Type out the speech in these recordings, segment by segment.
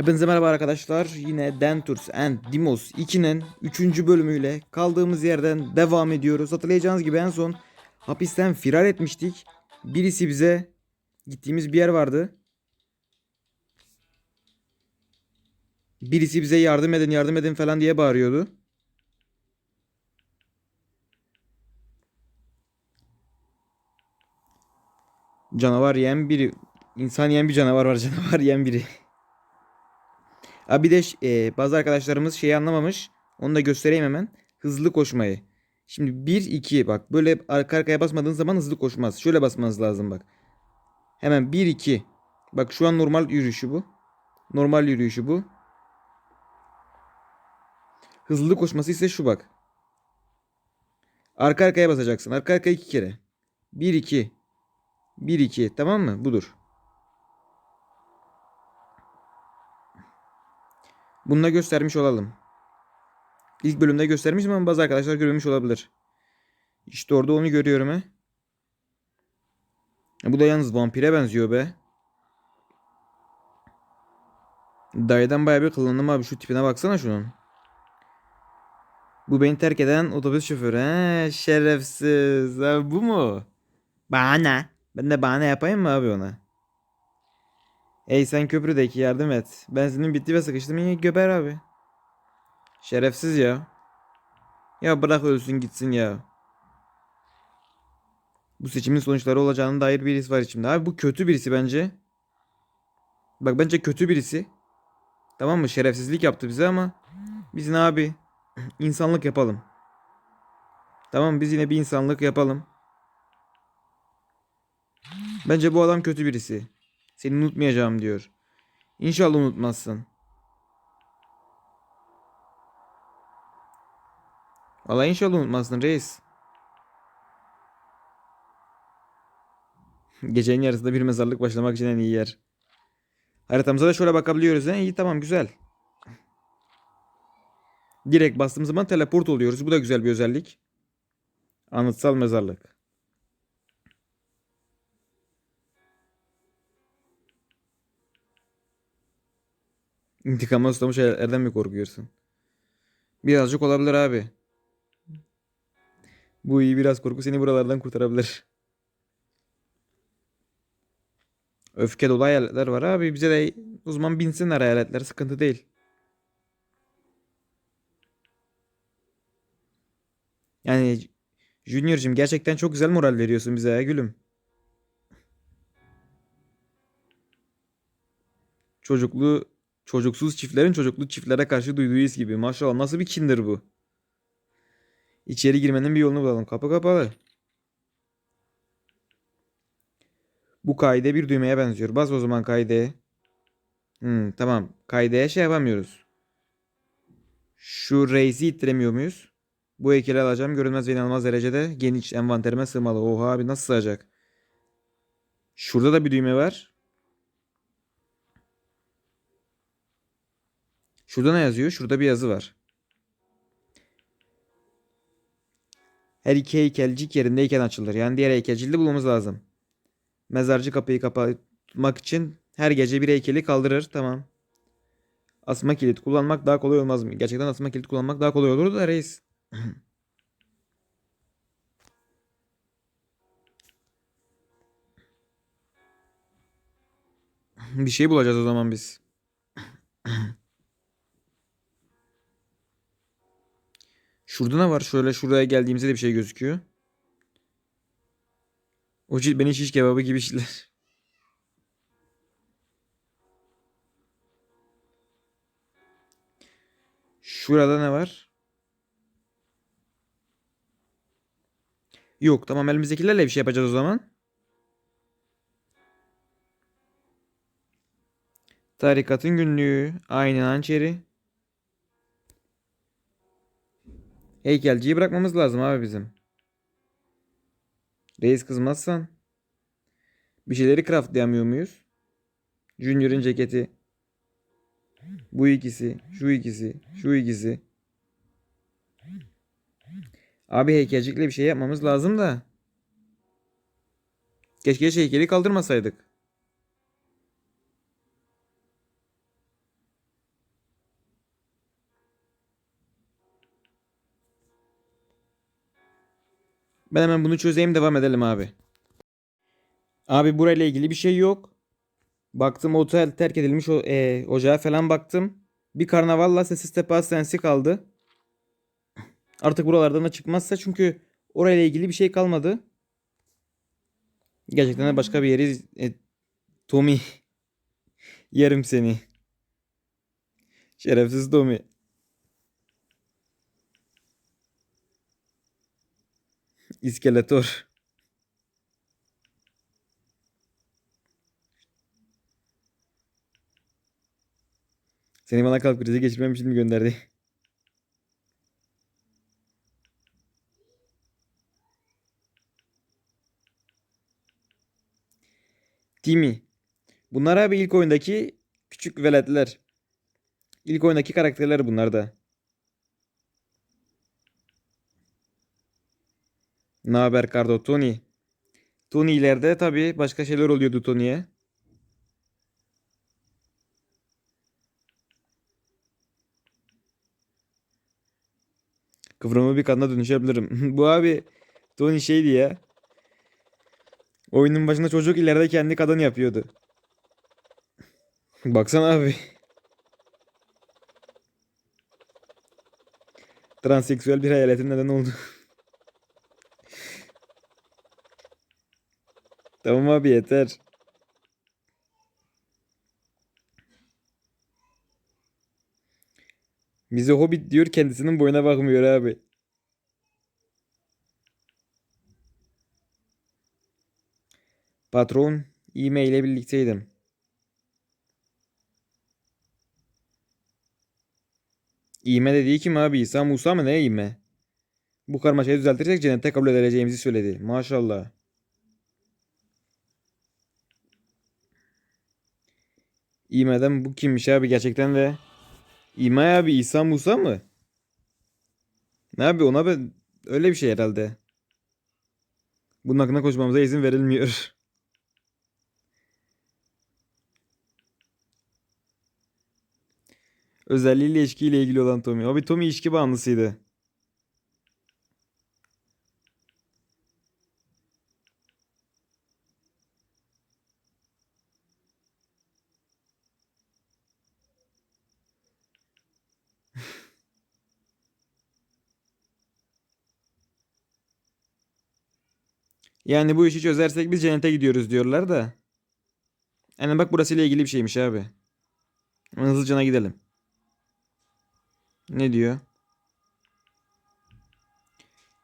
Hepinize merhaba arkadaşlar. Yine Dentures and Dimos 2'nin 3. bölümüyle kaldığımız yerden devam ediyoruz. Hatırlayacağınız gibi en son hapisten firar etmiştik. Birisi bize gittiğimiz bir yer vardı. Birisi bize yardım edin yardım edin falan diye bağırıyordu. Canavar yiyen biri. insan yiyen bir canavar var. Canavar yiyen biri. Abi bir de e, bazı arkadaşlarımız şeyi anlamamış. Onu da göstereyim hemen. Hızlı koşmayı. Şimdi 1 2 bak böyle arka arkaya basmadığın zaman hızlı koşmaz. Şöyle basmanız lazım bak. Hemen 1 2. Bak şu an normal yürüyüşü bu. Normal yürüyüşü bu. Hızlı koşması ise şu bak. Arka arkaya basacaksın. Arka arkaya iki kere. 1 2. 1 2 tamam mı? Budur. Bunu da göstermiş olalım. İlk bölümde göstermişim ama bazı arkadaşlar görmemiş olabilir. İşte orada onu görüyorum he. E, Bu da yalnız vampire benziyor be. Dayıdan bayağı bir kullandım abi. Şu tipine baksana şunun. Bu beni terk eden otobüs şoförü. He, şerefsiz. Abi bu mu? Bana. Ben de bana yapayım mı abi ona? Ey sen köprüdeki yardım et. Benzinin bitti ve sıkıştım yine göber abi. Şerefsiz ya. Ya bırak ölsün gitsin ya. Bu seçimin sonuçları olacağına dair bir his var içimde. Abi bu kötü birisi bence. Bak bence kötü birisi. Tamam mı? Şerefsizlik yaptı bize ama biz ne abi? İnsanlık yapalım. Tamam biz yine bir insanlık yapalım. Bence bu adam kötü birisi. Seni unutmayacağım diyor. İnşallah unutmazsın. Vallahi inşallah unutmazsın reis. Gecenin yarısında bir mezarlık başlamak için en iyi yer. Haritamıza da şöyle bakabiliyoruz. He? İyi tamam güzel. Direkt bastığımız zaman teleport oluyoruz. Bu da güzel bir özellik. Anıtsal mezarlık. İntikamı susamış şeylerden mi korkuyorsun? Birazcık olabilir abi. Bu iyi biraz korku seni buralardan kurtarabilir. Öfke dolu hayaletler var abi. Bize de uzman binsinler hayaletler. Sıkıntı değil. Yani Junior'cığım gerçekten çok güzel moral veriyorsun bize ya gülüm. Çocuklu çocuksuz çiftlerin çocuklu çiftlere karşı duyduğu his gibi. Maşallah nasıl bir kindir bu? İçeri girmenin bir yolunu bulalım. Kapı kapalı. Bu kaide bir düğmeye benziyor. Bas o zaman kaideye. Hmm, tamam. Kaideye şey yapamıyoruz. Şu reisi ittiremiyor muyuz? Bu heykeli alacağım. Görünmez ve inanılmaz derecede geniş envanterime sığmalı. Oha abi nasıl sığacak? Şurada da bir düğme var. Şurada ne yazıyor? Şurada bir yazı var. Her iki heykelcik yerindeyken açılır. Yani diğer heykelciliği bulmamız lazım. Mezarcı kapıyı kapatmak için her gece bir heykeli kaldırır. Tamam. Asma kilit kullanmak daha kolay olmaz mı? Gerçekten asma kilit kullanmak daha kolay olur da reis. bir şey bulacağız o zaman biz. Şurada ne var? Şöyle şuraya geldiğimizde de bir şey gözüküyor. O cilt beni şiş kebabı gibi şeyler. Şurada ne var? Yok tamam elimizdekilerle bir şey yapacağız o zaman. Tarikatın günlüğü. Aynen hançeri. Heykelciyi bırakmamız lazım abi bizim. Reis kızmazsan. Bir şeyleri craftlayamıyor muyuz? Junior'ın ceketi. Bu ikisi, şu ikisi, şu ikisi. Abi heykelcikle bir şey yapmamız lazım da. Keşke heykeli kaldırmasaydık. Ben hemen bunu çözeyim devam edelim abi. Abi burayla ilgili bir şey yok. Baktım otel terk edilmiş o e, ocağa falan baktım. Bir karnavalla sessiz tepe hastanesi kaldı. Artık buralardan da çıkmazsa çünkü orayla ilgili bir şey kalmadı. Gerçekten de başka bir yeri e, Tommy yerim seni. Şerefsiz Tommy. İskeletor. Seni bana kalp krizi geçirmem için mi gönderdi? Timmy. Bunlar abi ilk oyundaki küçük veletler. İlk oyundaki karakterler bunlar da. Ne haber Cardo Tony? Tony ileride tabii başka şeyler oluyordu Tony'ye. Kıvrımlı bir kadına dönüşebilirim. Bu abi Tony şeydi ya. Oyunun başında çocuk ileride kendi kadın yapıyordu. Baksana abi. Transseksüel bir hayaletin neden oldu. tamam abi yeter. Bize hobbit diyor kendisinin boyuna bakmıyor abi. Patron e-mail ile birlikteydim. İğme dediği kim abi? İsa Musa mı ne İğme? Bu karmaşayı düzeltirsek cennette kabul edileceğimizi söyledi. Maşallah. İğme'den bu kimmiş abi gerçekten de? İğme abi İsa Musa mı? Ne abi ona ben öyle bir şey herhalde. Bunun hakkında konuşmamıza izin verilmiyor. Özelliğiyle ilişkiyle ilgili olan Tommy. Abi Tommy ilişki bağımlısıydı. Yani bu işi çözersek biz cennete gidiyoruz diyorlar da. Yani bak burasıyla ilgili bir şeymiş abi. Hızlıcana gidelim. Ne diyor?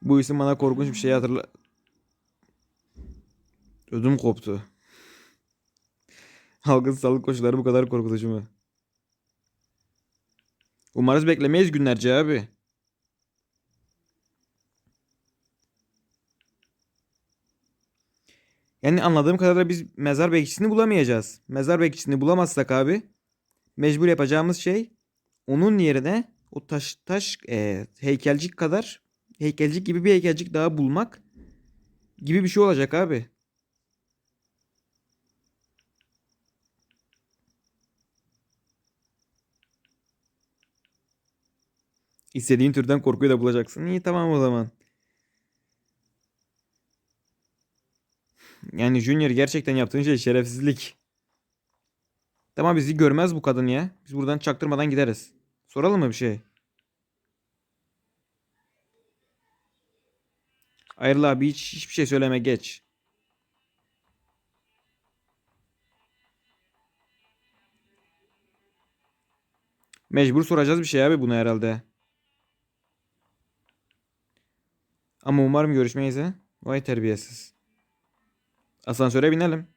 Bu isim bana korkunç bir şey hatırla... Ödüm koptu. Halkın sağlık koşulları bu kadar korkutucu mu? Umarız beklemeyiz günlerce abi. Yani anladığım kadarıyla biz mezar bekçisini bulamayacağız. Mezar bekçisini bulamazsak abi mecbur yapacağımız şey onun yerine o taş taş e, heykelcik kadar heykelcik gibi bir heykelcik daha bulmak gibi bir şey olacak abi. İstediğin türden korkuyu da bulacaksın. İyi tamam o zaman. Yani Junior gerçekten yaptığın şey şerefsizlik. Tamam bizi görmez bu kadın ya. Biz buradan çaktırmadan gideriz. Soralım mı bir şey? Hayırlı abi hiç hiçbir şey söyleme geç. Mecbur soracağız bir şey abi bunu herhalde. Ama umarım görüşmeyiz he. Vay terbiyesiz. Asansöre binelim.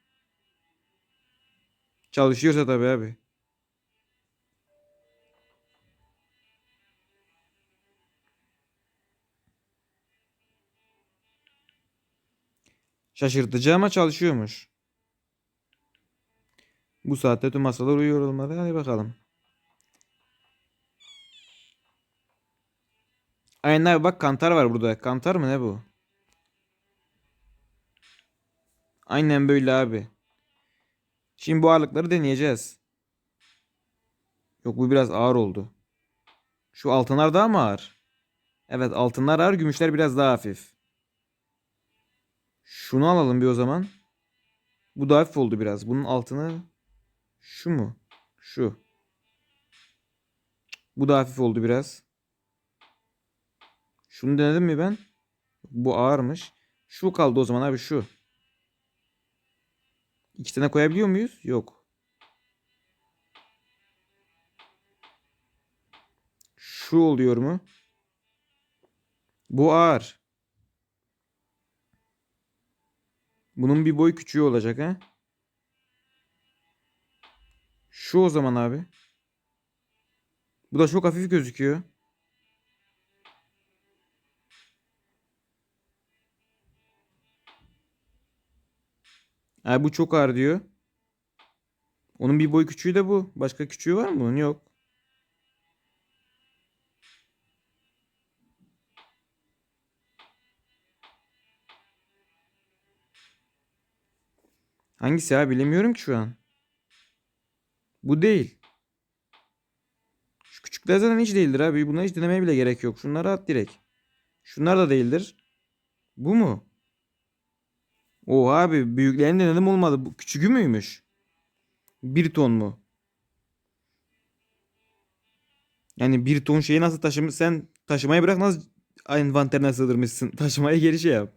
Çalışıyorsa tabii abi. Şaşırtıcı ama çalışıyormuş. Bu saatte tüm hastalar uyuyor olmalı. Hadi bakalım. Aynen abi bak kantar var burada. Kantar mı ne bu? Aynen böyle abi. Şimdi bu ağırlıkları deneyeceğiz. Yok bu biraz ağır oldu. Şu altınlar daha mı ağır? Evet altınlar ağır, gümüşler biraz daha hafif. Şunu alalım bir o zaman. Bu da hafif oldu biraz. Bunun altını şu mu? Şu. Bu da hafif oldu biraz. Şunu denedim mi ben? Bu ağırmış. Şu kaldı o zaman abi şu. İki tane koyabiliyor muyuz? Yok. Şu oluyor mu? Bu ağır. Bunun bir boy küçüğü olacak ha? Şu o zaman abi. Bu da çok hafif gözüküyor. Ha, bu çok ağır diyor. Onun bir boy küçüğü de bu. Başka küçüğü var mı bunun? Yok. Hangisi abi bilemiyorum ki şu an. Bu değil. Şu küçükler zaten hiç değildir abi. Buna hiç denemeye bile gerek yok. Şunları at direkt. Şunlar da değildir. Bu mu? Oha abi büyüklerini denedim olmadı. Bu küçüğü müymüş? Bir ton mu? Yani bir ton şeyi nasıl taşımış? Sen taşımayı bırak nasıl envanterine sığdırmışsın? Taşımayı geri şey yap.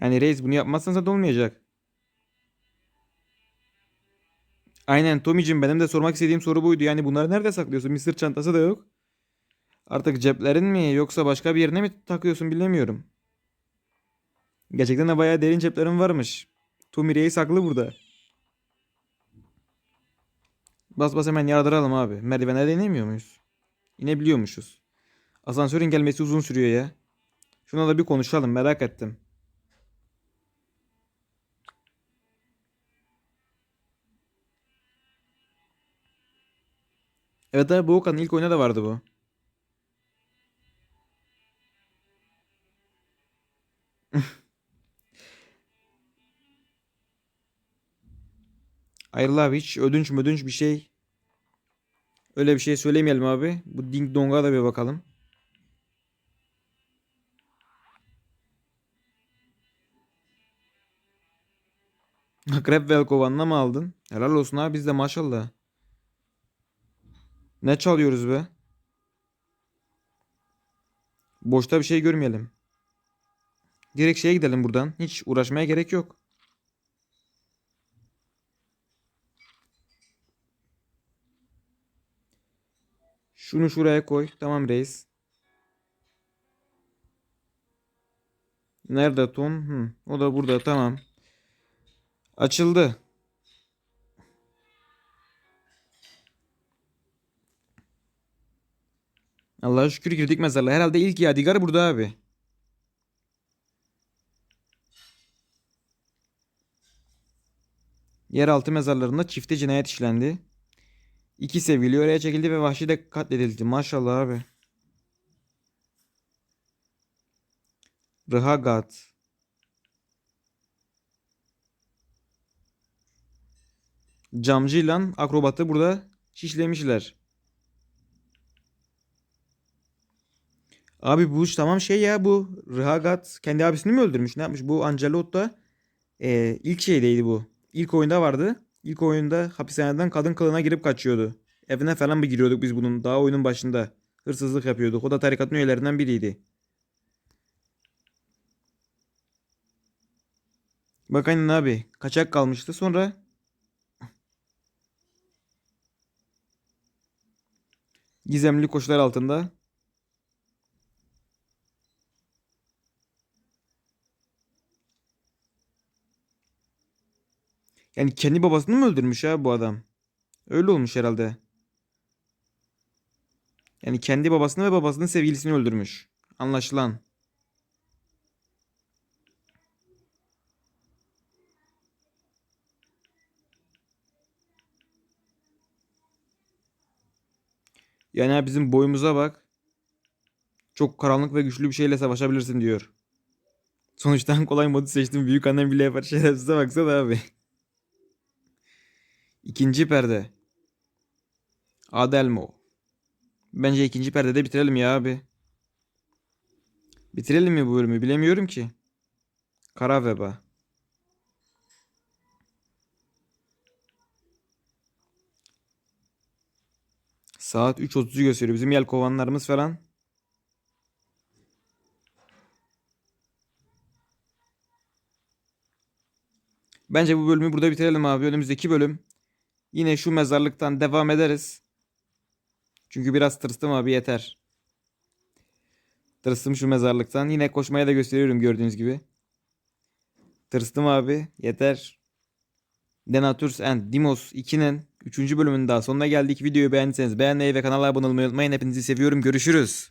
Yani reis bunu yapmazsan zaten olmayacak. Aynen Tommy'cim benim de sormak istediğim soru buydu. Yani bunları nerede saklıyorsun? Sırt çantası da yok. Artık ceplerin mi yoksa başka bir yerine mi takıyorsun bilemiyorum. Gerçekten de bayağı derin ceplerin varmış. Tommy reis haklı burada. Bas bas hemen yardıralım abi. Merdivenlere inemiyor muyuz? İnebiliyormuşuz. Asansörün gelmesi uzun sürüyor ya. Şuna da bir konuşalım merak ettim. Evet abi bu Okan'ın ilk oyunda da vardı bu. Hayırlı abi hiç ödünç ödünç bir şey. Öyle bir şey söylemeyelim abi. Bu Ding Dong'a da bir bakalım. Akrep Velkovan'la mı aldın? Helal olsun abi biz de maşallah. Ne çalıyoruz be? Boşta bir şey görmeyelim. Direkt şeye gidelim buradan. Hiç uğraşmaya gerek yok. Şunu şuraya koy. Tamam reis. Nerede ton? Hı, o da burada. Tamam. Açıldı. Allah'a şükür girdik mezarlığa. Herhalde ilk yadigar burada abi. Yeraltı mezarlarında çifte cinayet işlendi. İki sevgili oraya çekildi ve vahşi de katledildi. Maşallah abi. Rıhagat. Camcıyla akrobatı burada şişlemişler. Abi bu iş tamam şey ya bu Rıhagat kendi abisini mi öldürmüş? Ne yapmış? Bu Angelotta e, ilk şeydeydi bu. İlk oyunda vardı. İlk oyunda hapishaneden kadın kılığına girip kaçıyordu. Evine falan bir giriyorduk biz bunun daha oyunun başında. Hırsızlık yapıyorduk. O da tarikatın üyelerinden biriydi. Bak aynen abi. Kaçak kalmıştı. Sonra gizemli koşullar altında Yani kendi babasını mı öldürmüş ha bu adam? Öyle olmuş herhalde. Yani kendi babasını ve babasının sevgilisini öldürmüş. Anlaşılan. Yani bizim boyumuza bak. Çok karanlık ve güçlü bir şeyle savaşabilirsin diyor. Sonuçta en kolay modu seçtim. Büyük annem bile yapar. Şerefsize baksana abi. İkinci perde. Adelmo. Bence ikinci perdede bitirelim ya abi. Bitirelim mi bu bölümü bilemiyorum ki. Kara veba. Saat 3.30'u gösteriyor. Bizim yelkovanlarımız falan. Bence bu bölümü burada bitirelim abi. Önümüzdeki bölüm yine şu mezarlıktan devam ederiz. Çünkü biraz tırstım abi yeter. Tırstım şu mezarlıktan. Yine koşmaya da gösteriyorum gördüğünüz gibi. Tırstım abi yeter. Denaturs and Dimos 2'nin 3. bölümünün daha sonuna geldik. Videoyu beğendiyseniz beğenmeyi ve kanala abone olmayı unutmayın. Hepinizi seviyorum. Görüşürüz.